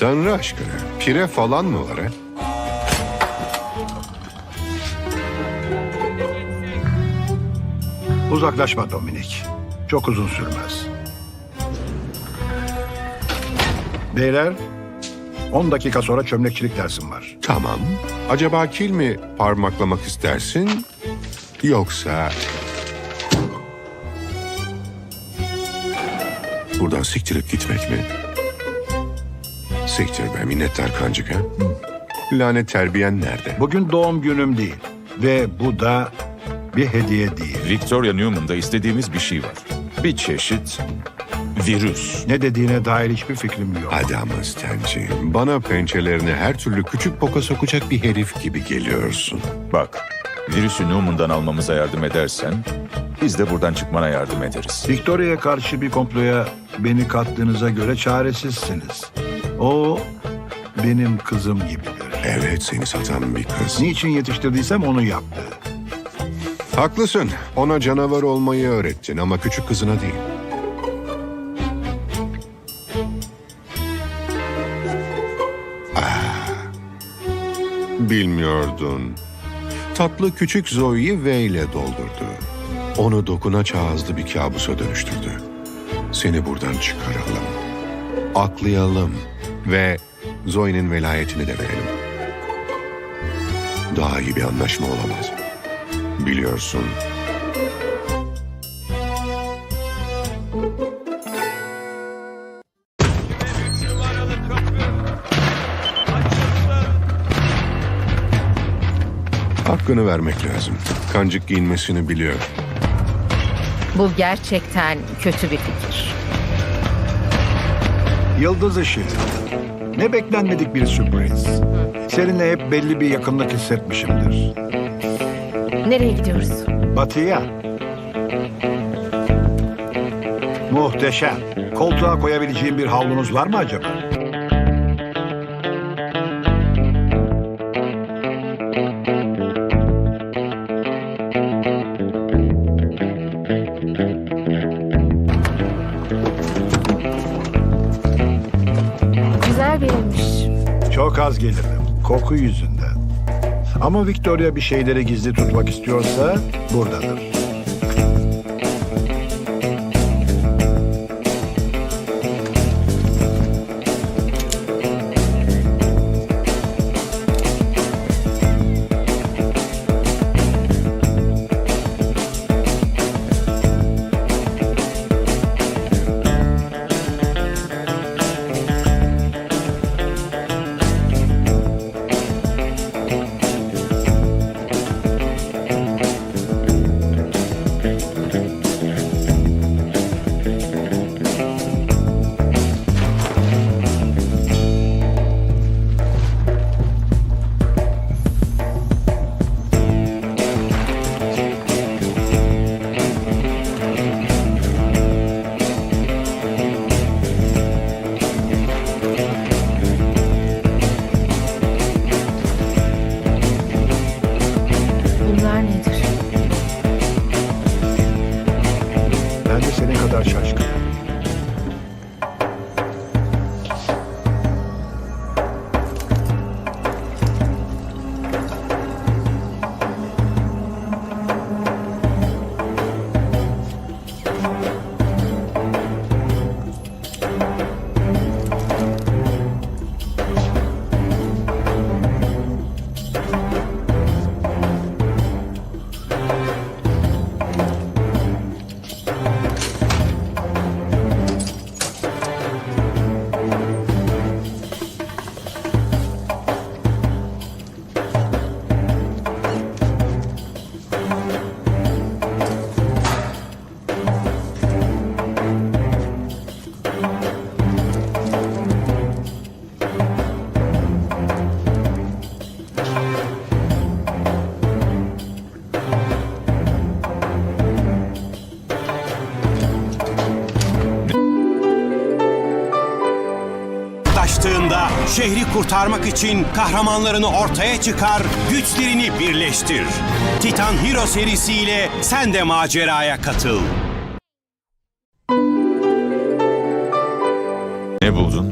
Tanrı aşkına. Pire falan mı var ha? Uzaklaşma Dominik. Çok uzun sürmez. Beyler, 10 dakika sonra çömlekçilik dersim var. Tamam. Acaba kil mi parmaklamak istersin? Yoksa... Buradan siktirip gitmek mi? Siktir be minnettar kancık ha? Lanet terbiyen nerede? Bugün doğum günüm değil. Ve bu da bir hediye değil. Victoria Newman'da istediğimiz bir şey var. Bir çeşit virüs. Ne dediğine dair hiçbir fikrim yok. Hadi ama Stenci, bana pençelerini her türlü küçük boka sokacak bir herif gibi geliyorsun. Bak, virüsü Newman'dan almamıza yardım edersen biz de buradan çıkmana yardım ederiz. Victoria'ya karşı bir komploya beni kattığınıza göre çaresizsiniz. O benim kızım gibidir. Evet, seni satan bir kız. Niçin yetiştirdiysem onu yaptı. Haklısın. Ona canavar olmayı öğrettin ama küçük kızına değil. Ah, bilmiyordun. Tatlı küçük Zoe'yi V ile doldurdu. Onu dokunaç ağızlı bir kabusa dönüştürdü. Seni buradan çıkaralım. Aklayalım ve Zoe'nin velayetini de verelim. Daha iyi bir anlaşma olamaz. Biliyorsun. Hakkını vermek lazım. Kancık giyinmesini biliyor. Bu gerçekten kötü bir fikir. Yıldız ışığı. Ne beklenmedik bir sürpriz. Seninle hep belli bir yakınlık hissetmişimdir. Nereye gidiyoruz? Batıya. Muhteşem. Koltuğa koyabileceğim bir havlunuz var mı acaba? Evmiş. Çok az gelirim. Koku yüzünden. Ama Victoria bir şeyleri gizli tutmak istiyorsa buradadır. Ben de senin kadar şaşkınım. Şehri kurtarmak için kahramanlarını ortaya çıkar, güçlerini birleştir. Titan Hero serisiyle sen de maceraya katıl. Ne buldun?